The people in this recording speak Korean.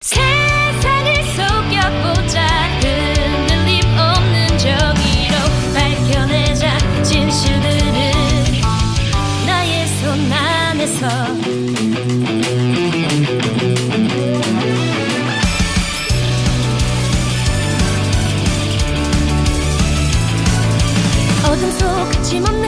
세상을 속여보자. 흔들림 없는 저기로 밝혀내자. 진실들을 나의 손 안에서. 어둠 속 그 거침없는